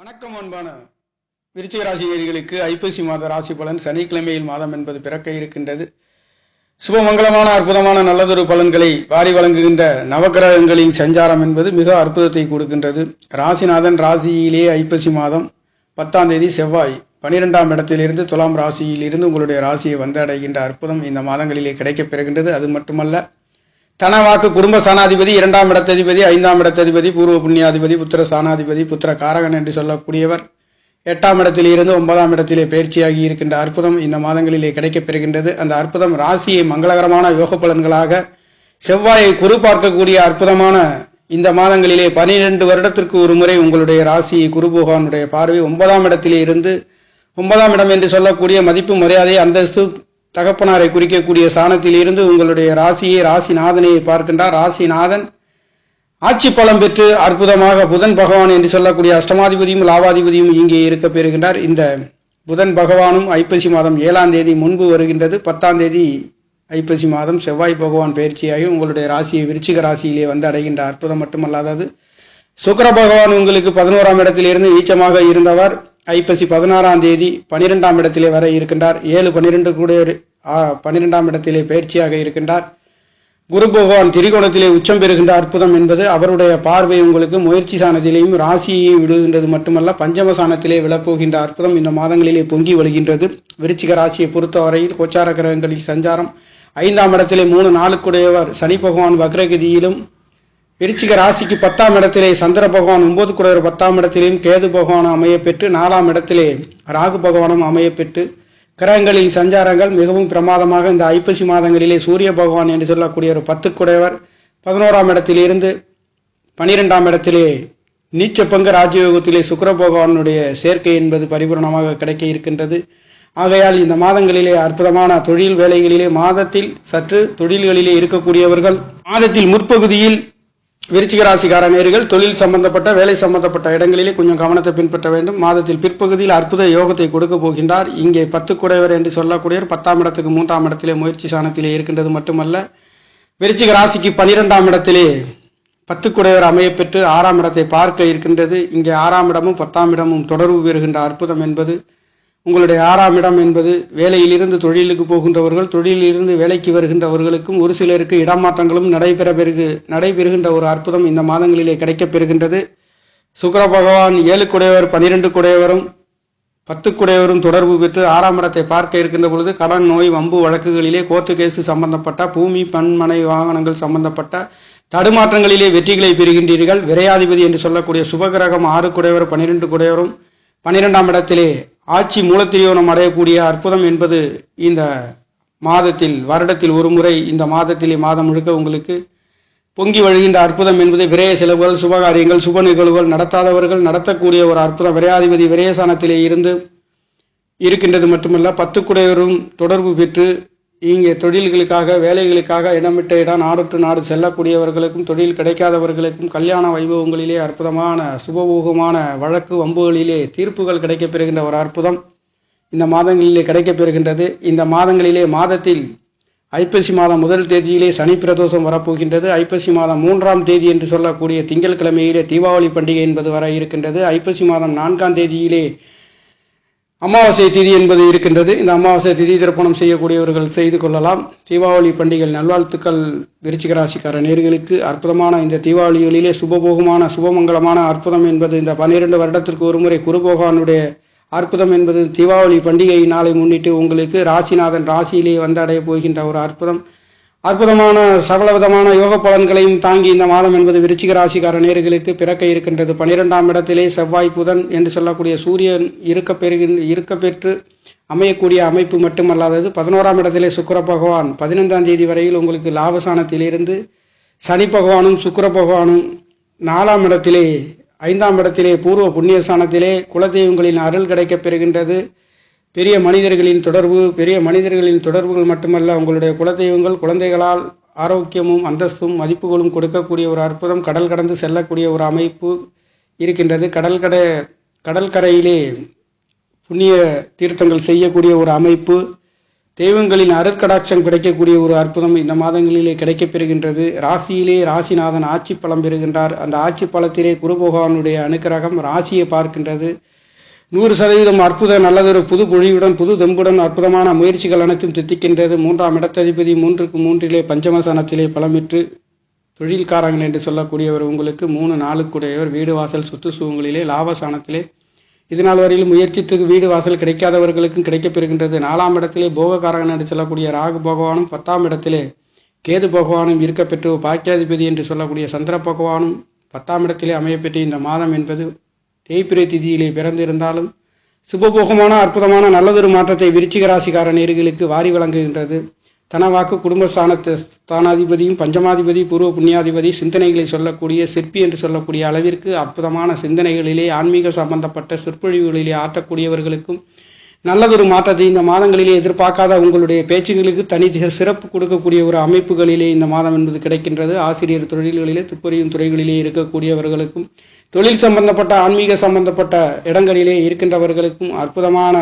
வணக்கம் அன்பான விருச்சிக ராசிகளுக்கு ஐப்பசி மாத ராசி பலன் சனிக்கிழமையில் மாதம் என்பது பிறக்க இருக்கின்றது. சுபமங்கலமான அற்புதமான நல்லதொரு பலன்களை வாரி வழங்குகின்ற நவக்கிரகங்களின் சஞ்சாரம் என்பது மிக அற்புதத்தை கொடுக்கின்றது. ராசிநாதன் ராசியிலே ஐப்பசி மாதம் பத்தாம் தேதி செவ்வாய் பனிரெண்டாம் இடத்திலிருந்து துலாம் ராசியில் இருந்து உங்களுடைய ராசியை வந்தடைகின்ற அற்புதம் இந்த மாதங்களிலே கிடைக்கப் பெறுகின்றது. அது மட்டுமல்ல தனவாக்கு குடும்ப சாணாதிபதி இரண்டாம் இடத்ததிபதி ஐந்தாம் இடத்ததிபதி பூர்வ புண்ணியாதிபதி புத்திர சாணாதிபதி புத்திர காரகன் என்று சொல்லக்கூடியவர். எட்டாம் இடத்தில் இருந்து ஒன்பதாம் இடத்திலே பயிற்சியாகி இருக்கின்ற அற்புதம் இந்த மாதங்களிலே கிடைக்கப்பெறுகின்றது அந்த அற்புதம் ராசியை மங்களகரமான யோக பலன்களாக செவ்வாயை குறு பார்க்கக்கூடிய அற்புதமான இந்த மாதங்களிலே பனிரெண்டு வருடத்திற்கு ஒரு முறை உங்களுடைய ராசியை குரு பகவானுடைய பார்வை ஒன்பதாம் இடத்திலே இருந்து ஒன்பதாம் இடம் என்று சொல்லக்கூடிய மதிப்பு மரியாதை அந்தஸ்து தகப்பனாரை குறிக்கக்கூடிய சாணத்தில் இருந்து உங்களுடைய ராசியை ராசிநாதனை பார்க்கின்றார். ராசிநாதன் ஆட்சி பலம் பெற்று அற்புதமாக புதன் பகவான் என்று சொல்லக்கூடிய அஷ்டமாதிபதியும் லாபாதிபதியும் இங்கே இருக்க பெறுகின்றார். இந்த புதன் பகவானும் ஐப்பசி மாதம் ஏழாம் தேதி முன்பு வருகின்றது. பத்தாம் தேதி ஐப்பசி மாதம் செவ்வாய் பகவான் பயிற்சியாகி உங்களுடைய ராசியை விருச்சிக ராசியிலே வந்து அடைகின்ற அற்புதம் மட்டுமல்லாதது. சுக்கர பகவான் உங்களுக்கு பதினோராம் இடத்திலிருந்து நீச்சமாக இருந்தவர். ஐப்பசி பதினாறாம் தேதி பனிரெண்டாம் இடத்திலே வர இருக்கின்றார். ஏழு பன்னிரெண்டு கூட பன்னிரெண்டாம் இடத்திலே பயிற்சியாக இருக்கின்றார். குரு பகவான் திரிகோணத்திலே உச்சம் பெறுகின்ற அற்புதம் என்பது அவருடைய பார்வை உங்களுக்கு முயற்சி சாணத்திலேயும் ராசியையும் விடுகின்றது மட்டுமல்ல பஞ்சம சாணத்திலே விழப்போகின்ற அற்புதம் இந்த மாதங்களிலே பொங்கி வழிகின்றது. விருச்சிக ராசியை பொறுத்தவரையில் கோச்சார கிரகங்களில் சஞ்சாரம். ஐந்தாம் இடத்திலே மூணு நாளுக்குடையவர் சனி பகவான் வக்ரகதியிலும் விருச்சிக ராசிக்கு பத்தாம் இடத்திலே சந்திர பகவான் ஒன்பது குடையவர் பத்தாம் இடத்திலேயும் கேது பகவான் அமையப்பெற்று நாலாம் இடத்திலே ராகு பகவானும் அமையப்பெற்று கிரகங்களின் சஞ்சாரங்கள் மிகவும் பிரமாதமாக இந்த ஐப்பசி மாதங்களிலே சூரிய பகவான் என்று சொல்லக்கூடிய ஒரு பத்துக்குடையவர். பதினோராம் இடத்திலிருந்து பனிரெண்டாம் இடத்திலே நீச்ச பங்கு ராஜயோகத்திலே சுக்கர பகவானுடைய சேர்க்கை என்பது பரிபூரணமாக கிடைக்க இருக்கின்றது. ஆகையால் இந்த மாதங்களிலே அற்புதமான தொழில் வேலைகளிலே மாதத்தில் சற்று தொழில்களிலே இருக்கக்கூடியவர்கள் மாதத்தில் முற்பகுதியில் விருச்சிக ராசிக்கார நேர்கள் தொழில் சம்பந்தப்பட்ட வேலை சம்பந்தப்பட்ட இடங்களிலே கொஞ்சம் கவனத்தை பின்பற்ற வேண்டும். மாதத்தில் பிற்பகுதியில் அற்புத யோகத்தை கொடுக்க போகின்றார். இங்கே பத்து குறைவர் என்று சொல்லக்கூடியவர் பத்தாம் இடத்துக்கு மூன்றாம் இடத்திலே முயற்சி சாணத்திலே இருக்கின்றது மட்டுமல்ல. விருச்சிக ராசிக்கு பனிரெண்டாம் இடத்திலே பத்து குடைவர் அமையப்பெற்று ஆறாம் இடத்தை பார்க்க இருக்கின்றது. இங்கே ஆறாம் இடமும் பத்தாம் இடமும் தொடர்பு பெறுகின்ற அற்புதம் என்பது உங்களுடைய ஆறாம் இடம் என்பது வேலையிலிருந்து தொழிலுக்கு போகின்றவர்கள் தொழிலிலிருந்து வேலைக்கு வருகின்றவர்களுக்கும் ஒரு சிலருக்கு இடமாற்றங்களும் நடைபெற பெருகு நடைபெறுகின்ற ஒரு அற்புதம் இந்த மாதங்களிலே கிடைக்கப் பெறுகின்றது. சுக்கிர பகவான் ஏழு குடையவர் பனிரெண்டு குடையவரும் பத்து குடையவரும் தொடர்பு பெற்று ஆறாம் இடத்தை பார்க்க இருக்கின்ற பொழுது கடன் நோய் வம்பு வழக்குகளிலே கோர்ட்டு கேசு சம்பந்தப்பட்ட பூமி பன்மனை வாகனங்கள் சம்பந்தப்பட்ட தடுமாற்றங்களிலே வெற்றிகளை பெறுகின்றீர்கள். விரையாதிபதி என்று சொல்லக்கூடிய சுபகிரகம் ஆறு குடையவர் பனிரெண்டு குடையவரும் பனிரெண்டாம் இடத்திலே ஆட்சி மூலத்திரியோனம் அடையக்கூடிய அற்புதம் என்பது இந்த மாதத்தில் வருடத்தில் ஒரு முறை இந்த மாதத்திலே மாதம் முழுக்க உங்களுக்கு பொங்கி வழிகின்ற அற்புதம் என்பது விரய செலவுகள் சுபகாரியங்கள் சுப நிகழ்வுகள் நடத்தாதவர்கள் நடத்தக்கூடிய ஒரு அற்புதம். விரையாதிபதி விரயசானத்திலே இருந்து இருக்கின்றது மட்டுமல்ல பத்து தொடர்பு பெற்று இங்கே தொழில்களுக்காக வேலைகளுக்காக இடமிட்ட இடம் நாடு நாடு செல்லக்கூடியவர்களுக்கும் தொழில் கிடைக்காதவர்களுக்கும் கல்யாண வைபவங்களிலே அற்புதமான சுபபோகமான வழக்கு வம்புகளிலே தீர்ப்புகள் கிடைக்கப் பெறுகின்ற ஒரு அற்புதம் இந்த மாதங்களிலே கிடைக்கப் பெறுகின்றது இந்த மாதங்களிலே மாதத்தில் ஐப்பசி மாதம் முதல் தேதியிலே சனி பிரதோஷம் வரப்போகின்றது. ஐப்பசி மாதம் மூன்றாம் தேதி என்று சொல்லக்கூடிய திங்கட்கிழமையிலே தீபாவளி பண்டிகை என்பது வர இருக்கின்றது. ஐப்பசி மாதம் நான்காம் தேதியிலே அமாவாசை திதி என்பது இருக்கின்றது. இந்த அமாவாசை திதி திருப்பணம் செய்யக்கூடியவர்கள் செய்து கொள்ளலாம். தீபாவளி பண்டிகை நல்வாழ்த்துக்கள் விருச்சிக ராசிக்கார நேர்களுக்கு. அற்புதமான இந்த தீபாவளிகளிலே சுபபோகமான சுபமங்கலமான அற்புதம் என்பது இந்த பன்னிரண்டு வருடத்திற்கு ஒருமுறை குருபோகானுடைய அற்புதம் என்பது தீபாவளி பண்டிகை நாளை முன்னிட்டு உங்களுக்கு ராசிநாதன் ராசியிலே வந்து போகின்ற ஒரு அற்புதம். அற்புதமான சகலவிதமான யோக பலன்களையும் தாங்கி இந்த மாதம் என்பது விருச்சிக ராசிக்கார நேர்களுக்கு பிறக்க இருக்கின்றது. பனிரெண்டாம் இடத்திலே செவ்வாய் புதன் என்று சொல்லக்கூடிய சூரியன் இருக்க பெறுகின்ற இருக்க பெற்று அமையக்கூடிய அமைப்பு மட்டுமல்லாதது பதினோராம் இடத்திலே சுக்கிர பகவான். பதினைந்தாம் தேதி வரையில் உங்களுக்கு லாபசானத்திலிருந்து சனி பகவானும் சுக்கர பகவானும் நாலாம் இடத்திலே ஐந்தாம் இடத்திலே பூர்வ புண்ணியஸ்தானத்திலே குலதெய்வங்களின் அருள் கிடைக்கப் பெறுகின்றது. பெரிய மனிதர்களின் தொடர்பு பெரிய மனிதர்களின் தொடர்புகள் மட்டுமல்ல உங்களுடைய குலதெய்வங்கள் குழந்தைகளால் ஆரோக்கியமும் அந்தஸ்தும் மதிப்புகளும் கொடுக்கக்கூடிய ஒரு அற்புதம் கடல் கடந்து செல்லக்கூடிய ஒரு அமைப்பு இருக்கின்றது. கடல் கட கடற்கரையிலே புண்ணிய தீர்த்தங்கள் செய்யக்கூடிய ஒரு அமைப்பு தெய்வங்களின் அருட்கடாட்சம் கிடைக்கக்கூடிய ஒரு அற்புதம் இந்த மாதங்களிலே கிடைக்கப் பெறுகின்றது. ராசியிலே ராசிநாதன் ஆட்சி பலம் பெறுகின்றார். அந்த ஆட்சி பலத்திலே குரு பகவானுடைய அனுக்கிரகம் ராசியை பார்க்கின்றது. நூறு சதவீதம் அற்புத நல்லதொரு புது பொழிவுடன் புது தெம்புடன் அற்புதமான முயற்சிகள் அனைத்தும் தித்திக்கின்றது. மூன்றாம் இடத்ததிபதி மூன்றுக்கு மூன்றிலே பஞ்சமசனத்திலே பலமிற்று தொழில்காரங்கன் என்று சொல்லக்கூடியவர் உங்களுக்கு மூணு நாளுக்குடையவர் வீடு வாசல் சொத்து சுகங்களிலே லாபசானத்திலே இதனால் வரையில் முயற்சித்துக்கு வீடு வாசல் கிடைக்காதவர்களுக்கும் கிடைக்கப்பெறுகின்றது நாலாம் இடத்திலே போகக்காரகன் என்று சொல்லக்கூடிய ராகு பகவானும் பத்தாம் இடத்திலே கேது பகவானும் இருக்கப்பெற்று பாக்கியாதிபதி என்று சொல்லக்கூடிய சந்திர பகவானும் பத்தாம் இடத்திலே அமையப்பெற்ற இந்த மாதம் என்பது தேய்பிரை திதியிலே பிறந்திருந்தாலும் சுபபோகமான அற்புதமான நல்லதொரு மாற்றத்தை விருச்சிக ராசிக்கார நேர்களுக்கு வாரி வழங்குகின்றது. தனவாக்கு குடும்பஸ்தானத்து ஸ்தானாதிபதியும் பஞ்சமாதிபதி பூர்வ புண்ணியாதிபதி சிந்தனைகளை சொல்லக்கூடிய சிற்பி என்று சொல்லக்கூடிய அளவிற்கு அற்புதமான சிந்தனைகளிலே ஆன்மீக சம்பந்தப்பட்ட சொற்பொழிவுகளிலே ஆற்றக்கூடியவர்களுக்கும் நல்லதொரு மாற்றத்தை இந்த மாதங்களிலே எதிர்பார்க்காத உங்களுடைய பேச்சுகளுக்கு தனி சிறப்பு கொடுக்கக்கூடிய ஒரு அமைப்புகளிலே இந்த மாதம் என்பது கிடைக்கின்றது. ஆசிரியர் தொழில்களிலே துப்பறியும் துறைகளிலே இருக்கக்கூடியவர்களுக்கும் தொழில் சம்பந்தப்பட்ட ஆன்மீக சம்பந்தப்பட்ட இடங்களிலே இருக்கின்றவர்களுக்கும் அற்புதமான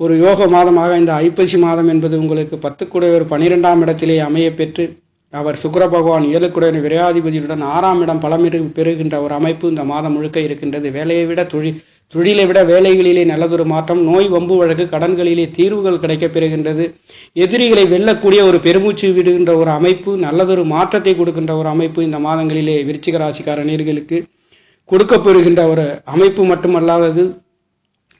ஒரு யோக மாதமாக இந்த ஐப்பசி மாதம் என்பது உங்களுக்கு பத்துக்குடையவர் பனிரெண்டாம் இடத்திலே அமைய பெற்று அவர் சுக்கர பகவான் ஏழுக்குடைய விரையாதிபதியுடன் ஆறாம் இடம் பலமிரு பெறுகின்ற ஒரு அமைப்பு இந்த மாதம் முழுக்க இருக்கின்றது. வேலையை விட தொழில் தொழிலை விட வேலைகளிலே நல்லதொரு மாற்றம் நோய் வம்பு வழக்கு கடன்களிலே தீர்வுகள் கிடைக்கப் பெறுகின்றது. எதிரிகளை வெல்லக்கூடிய ஒரு பெருமூச்சு விடுகின்ற ஒரு அமைப்பு நல்லதொரு மாற்றத்தை கொடுக்கின்ற ஒரு அமைப்பு இந்த மாதங்களிலே விருச்சிக ராசிக்கார நேர்களுக்கு கொடுக்கப்பெறுகின்ற ஒரு அமைப்பு மட்டுமல்லாதது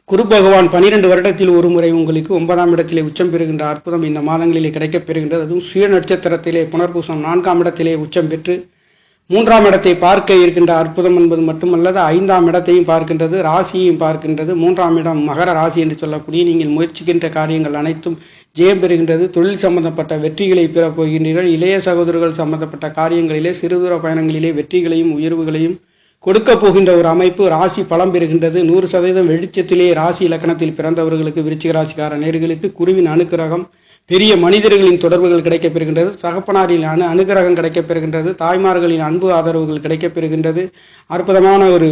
குரு பகவான் பனிரெண்டு வருடத்தில் ஒரு முறை உங்களுக்கு ஒன்பதாம் இடத்திலே உச்சம் பெறுகின்ற அற்புதம் இந்த மாதங்களிலே கிடைக்கப் பெறுகின்றது. அதுவும் சுய நட்சத்திரத்திலே புனர்பூசம் நான்காம் இடத்திலே உச்சம் பெற்று மூன்றாம் இடத்தை பார்க்க இருக்கின்ற அற்புதம் என்பது மட்டுமல்லது ஐந்தாம் இடத்தையும் பார்க்கின்றது ராசியையும் பார்க்கின்றது. மூன்றாம் இடம் மகர ராசி என்று சொல்லக்கூடிய நீங்கள் முயற்சிக்கின்ற காரியங்கள் அனைத்தும் ஜெயம் பெறுகின்றது. தொழில் சம்பந்தப்பட்ட வெற்றிகளை பெறப் போகின்றீர்கள். இளைய சகோதரர்கள் சம்பந்தப்பட்ட காரியங்களிலே சிறுதூர பயணங்களிலே வெற்றிகளையும் உயர்வுகளையும் கொடுக்க போகின்ற ஒரு அமைப்பு ராசி பலம் பெறுகின்றது. நூறு சதவீதம் வெளிச்சத்திலே ராசி இலக்கணத்தில் பிறந்தவர்களுக்கு விருச்சிக ராசிக்கார நேர்களுக்கு குருவின் அனுக்கிரகம் பெரிய மனிதர்களின் தொடர்புகள் கிடைக்கப்பெறுகின்றது. தகப்பனாரின் அணு அனுகிரகம் கிடைக்கப்பெறுகின்றது. தாய்மார்களின் அன்பு ஆதரவுகள் கிடைக்கப்பெறுகின்றது. அற்புதமான ஒரு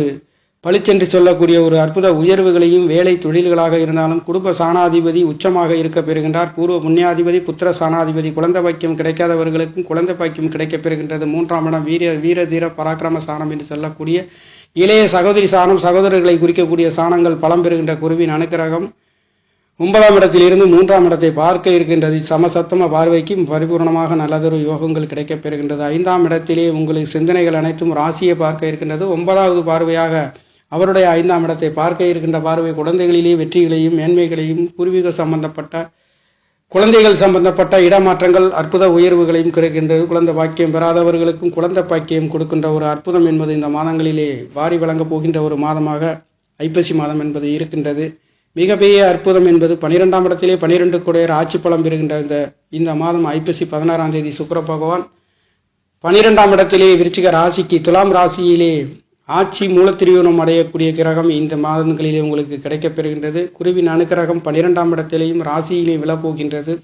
பளிச்சென்று சொல்லக்கூடிய ஒரு அற்புத உயர்வுகளையும் வேலை தொழில்களாக இருந்தாலும் குடும்ப சாணாதிபதி உச்சமாக இருக்க பெறுகின்றார் பூர்வ புண்ணியாதிபதி புத்திர சாணாதிபதி குழந்தை பாக்கியம் கிடைக்காதவர்களுக்கும் குழந்தை பாக்கியம் கிடைக்கப் பெறுகின்றது மூன்றாம் இடம் வீர வீர தீர பராக்கிரம சாணம் என்று சொல்லக்கூடிய இளைய சகோதரி சாணம் சகோதரர்களை குறிக்கக்கூடிய சாணங்கள் பலம் பெறுகின்ற குருவின் அனுக்கிரகம் ஒன்பதாம் இடத்திலிருந்து மூன்றாம் இடத்தை பார்க்க இருக்கின்றது. சமசத்தம பார்வைக்கும் பரிபூர்ணமாக நல்லதொரு யோகங்கள் கிடைக்கப் பெறுகின்றது ஐந்தாம் இடத்திலே உங்களுக்கு சிந்தனைகள் அனைத்தும் ராசியை பார்க்க இருக்கின்றது. ஒன்பதாவது பார்வையாக அவருடைய ஐந்தாம் இடத்தை பார்க்க இருக்கின்ற பார்வை குழந்தைகளிலே வெற்றிகளையும் மேன்மைகளையும் பூர்வீக சம்பந்தப்பட்ட குழந்தைகள் சம்பந்தப்பட்ட இடமாற்றங்கள் அற்புத உயர்வுகளையும் கிடைக்கின்றது. குழந்தை பாக்கியம் பெறாதவர்களுக்கும் குழந்தை பாக்கியம் கொடுக்கின்ற ஒரு அற்புதம் என்பது இந்த மாதங்களிலே வாரி வழங்கப் போகின்ற ஒரு மாதமாக ஐப்பசி மாதம் என்பது இருக்கின்றது. மிகப்பெரிய அற்புதம் என்பது பனிரெண்டாம் இடத்திலே பனிரெண்டு குடையர் ஆட்சி பலம் பெறுகின்ற இந்த இந்த மாதம் ஐப்பசி பதினாறாம் தேதி சுக்கர பகவான் பனிரெண்டாம் இடத்திலே விருச்சிக ராசிக்கு துலாம் ராசியிலே ஆட்சி மூலத்திரியூனம் அடையக்கூடிய கிரகம் இந்த மாதங்களிலே உங்களுக்கு கிடைக்கப் பெறுகின்றது குருவின் அனுக்கிரகம் பனிரெண்டாம் இடத்திலேயும் ராசியிலே விழப்போகின்றது.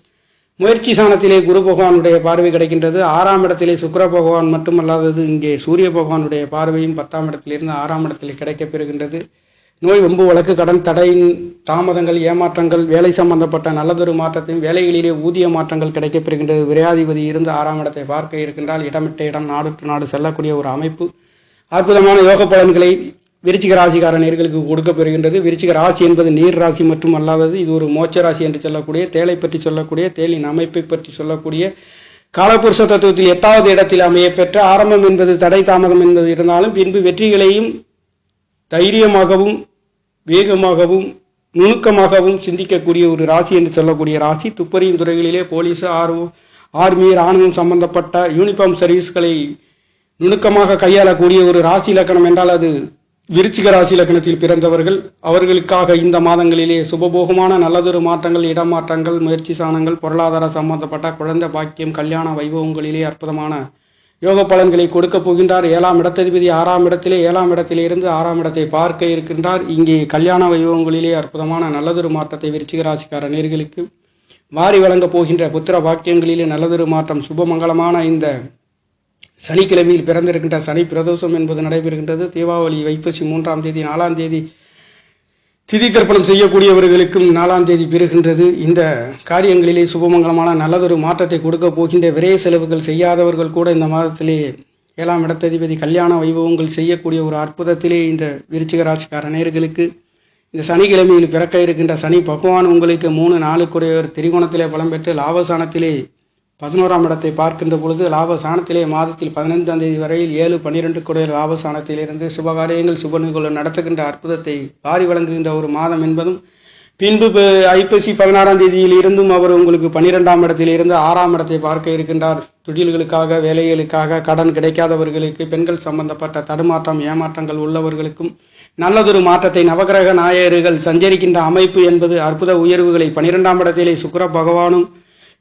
முயற்சி சாணத்திலே குரு பகவானுடைய பார்வை கிடைக்கின்றது. ஆறாம் இடத்திலே சுக்கர பகவான் மட்டுமல்லாதது இங்கே சூரிய பகவானுடைய பார்வையும் பத்தாம் இடத்திலிருந்து ஆறாம் இடத்திலே கிடைக்கப் பெறுகின்றது நோய் வம்பு வழக்கு கடன் தடையின் தாமதங்கள் ஏமாற்றங்கள் வேலை சம்பந்தப்பட்ட நல்லதொரு மாற்றத்தையும் வேலைகளிலே ஊதிய மாற்றங்கள் கிடைக்கப்பெறுகின்றது. விரையாதிபதி இருந்து ஆறாம் இடத்தை பார்க்க இருக்கின்றால் இடமிட்ட இடம் நாடு நாடு செல்லக்கூடிய ஒரு அமைப்பு. அற்புதமான யோக பலன்களை விருச்சிக ராசிக்கார நேர்களுக்கு கொடுக்க பெறுகின்றது விருச்சிக ராசி என்பது நீர் ராசி மட்டும் அல்லாதது இது ஒரு மோட்ச ராசி என்று சொல்லக்கூடிய தேலை பற்றி சொல்லக்கூடிய தேலின் அமைப்பை பற்றி சொல்லக்கூடிய காலபுருஷ தத்துவத்தில் எட்டாவது இடத்தில் அமைய பெற்ற ஆரம்பம் என்பது தடை தாமதம் என்பது இருந்தாலும் பின்பு வெற்றிகளையும் தைரியமாகவும் வேகமாகவும் நுணுக்கமாகவும் சிந்திக்கக்கூடிய ஒரு ராசி என்று சொல்லக்கூடிய ராசி துப்பறியும் துறைகளிலே போலீஸ் ஆர்வம் ஆர்மி ராணுவம் சம்பந்தப்பட்ட யூனிஃபார்ம் சர்வீஸ்களை நுணுக்கமாக கையாளக்கூடிய ஒரு ராசி இலக்கணம் என்றால் அது விருச்சிக ராசி இலக்கணத்தில் பிறந்தவர்கள். அவர்களுக்காக இந்த மாதங்களிலே சுபபோகமான நல்லதொரு மாற்றங்கள் இடமாற்றங்கள் முயற்சி சாணங்கள் பொருளாதார சம்பந்தப்பட்ட குழந்தை பாக்கியம் கல்யாண வைபவங்களிலே அற்புதமான யோக பலன்களை கொடுக்க போகின்றார். ஏழாம் இடத்ததிபதி ஆறாம் இடத்திலே ஏழாம் இடத்திலே இருந்து ஆறாம் இடத்தை பார்க்க இருக்கின்றார். இங்கே கல்யாண வைபவங்களிலே அற்புதமான நல்லதொரு மாற்றத்தை விருச்சிக ராசிக்கார நேர்களுக்கு வாரி வழங்கப் போகின்ற புத்திர வாக்கியங்களிலே நல்லதொரு மாற்றம் சுபமங்கலமான இந்த சனிக்கிழமையில் பிறந்திருக்கின்ற சனி பிரதோஷம் என்பது நடைபெறுகின்றது. தீபாவளி வைப்பசி மூன்றாம் தேதி நாலாம் தேதி திதி தர்ப்பணம் செய்யக்கூடியவர்களுக்கும் நாலாம் தேதி பெறுகின்றது. இந்த காரியங்களிலே சுபமங்கலமான நல்லதொரு மாற்றத்தை கொடுக்க போகின்ற விரைய செலவுகள் செய்யாதவர்கள் கூட இந்த மாதத்திலே ஏழாம் இடத்ததிபதி கல்யாண வைபவங்கள் செய்யக்கூடிய ஒரு அற்புதத்திலே இந்த விருச்சிக ராசிக்கார நேர்களுக்கு இந்த சனிக்கிழமையில் பிறக்க இருக்கின்ற சனி பகவான் உங்களுக்கு மூணு நாளுக்குடையவர் திரிகோணத்திலே பலம் பெற்று லாபசானத்திலே பதினோராம் இடத்தை பார்க்கின்ற பொழுது லாபசானத்திலே மாதத்தில் பதினைந்தாம் தேதி வரையில் ஏழு பன்னிரெண்டு குடைய லாபசானத்திலிருந்து சுபகாரியங்கள் சுபநிகழ்வு நடத்துகின்ற அற்புதத்தை வாரி வழங்குகின்ற ஒரு மாதம் என்பதும் பின்பு ஐப்பசி பதினாறாம் தேதியில் இருந்தும் அவர் உங்களுக்கு பன்னிரெண்டாம் இடத்தில் இருந்து ஆறாம் இடத்தை பார்க்க இருக்கின்றார். தொழில்களுக்காக வேலைகளுக்காக கடன் கிடைக்காதவர்களுக்கு பெண்கள் சம்பந்தப்பட்ட தடுமாற்றம் ஏமாற்றங்கள் உள்ளவர்களுக்கும் நல்லதொரு மாற்றத்தை நவகிரக நாயகர்கள் சஞ்சரிக்கின்ற அமைப்பு என்பது அற்புத உயர்வுகளை பன்னிரெண்டாம் இடத்திலே சுக்கிர பகவானும்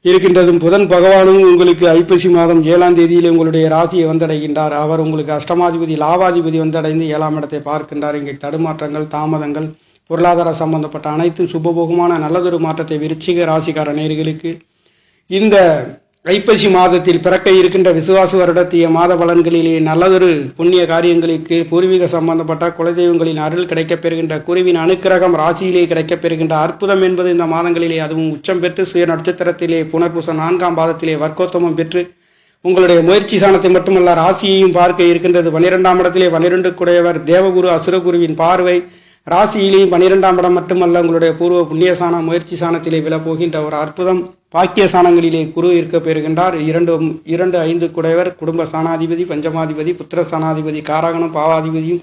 இருக்கின்றதும் புதன் பகவானும் உங்களுக்கு ஐப்பசி மாதம் ஏழாம் தேதியிலே உங்களுடைய ராசியை வந்தடைகின்றார். அவர் உங்களுக்கு அஷ்டமாதிபதி லாபாதிபதி வந்தடைந்து ஏழாம் இடத்தை பார்க்கின்றார். இங்கே தடுமாற்றங்கள் தாமதங்கள் பொருளாதார சம்பந்தப்பட்ட அனைத்தும் சுபபோகமான நல்லதொரு மாற்றத்தை விருச்சிக ராசிக்கார நேர்களுக்கு இந்த ஐப்பசி மாதத்தில் பிறக்க இருக்கின்ற விசுவாச வருடத்திய மாத பலன்களிலே நல்லதொரு புண்ணிய காரியங்களுக்கு பூர்வீக சம்பந்தப்பட்ட குலதெய்வங்களின் அருள் கிடைக்கப் பெறுகின்ற குருவின் அனுக்கிரகம் ராசியிலே கிடைக்கப் பெறுகின்ற அற்புதம் என்பது இந்த மாதங்களிலே அதுவும் உச்சம் பெற்று சுய நட்சத்திரத்திலே புனர்பூச நான்காம் பாதத்திலே வர்க்கோத்தமம் பெற்று உங்களுடைய முயற்சி சாணத்தை மட்டுமல்ல ராசியையும் பார்க்க இருக்கின்றது. பனிரெண்டாம் இடத்திலே பனிரெண்டு குடையவர் தேவகுரு அசுரகுருவின் பார்வை ராசியிலேயும் பனிரெண்டாம் இடம் மட்டுமல்ல உங்களுடைய பூர்வ புண்ணிய சாணம் முயற்சி சாணத்திலே விழப்போகின்ற ஒரு அற்புதம். பாக்கிய சாணங்களிலே குரு இருக்க பெறுகின்றார். இரண்டு இரண்டு ஐந்து குடைவர் குடும்ப சாணாதிபதி பஞ்சமாதிபதி புத்திர சாணாதிபதி காரகனும் பாவாதிபதியும்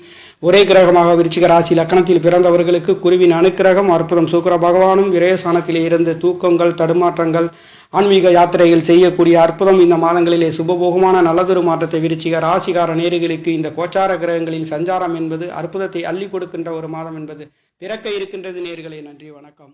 ஒரே கிரகமாக விருச்சிக ராசி லக்கணத்தில் பிறந்தவர்களுக்கு குருவின் அனுக்கிரகம் அற்புதம் சுக்கிர பகவானும் விரயஸ்தானத்திலே இருந்து தூக்கங்கள் தடுமாற்றங்கள் ஆன்மீக யாத்திரைகள் செய்யக்கூடிய அற்புதம் இந்த மாதங்களிலே சுபபோகமான நல்லதொரு மாற்றத்தை விருச்சிக ராசிகார நேர்களுக்கு இந்த கோச்சார கிரகங்களின் சஞ்சாரம் என்பது அற்புதத்தை அள்ளி கொடுக்கின்ற ஒரு மாதம் என்பது பிறக்க இருக்கின்றது நேர்களே. நன்றி வணக்கம்.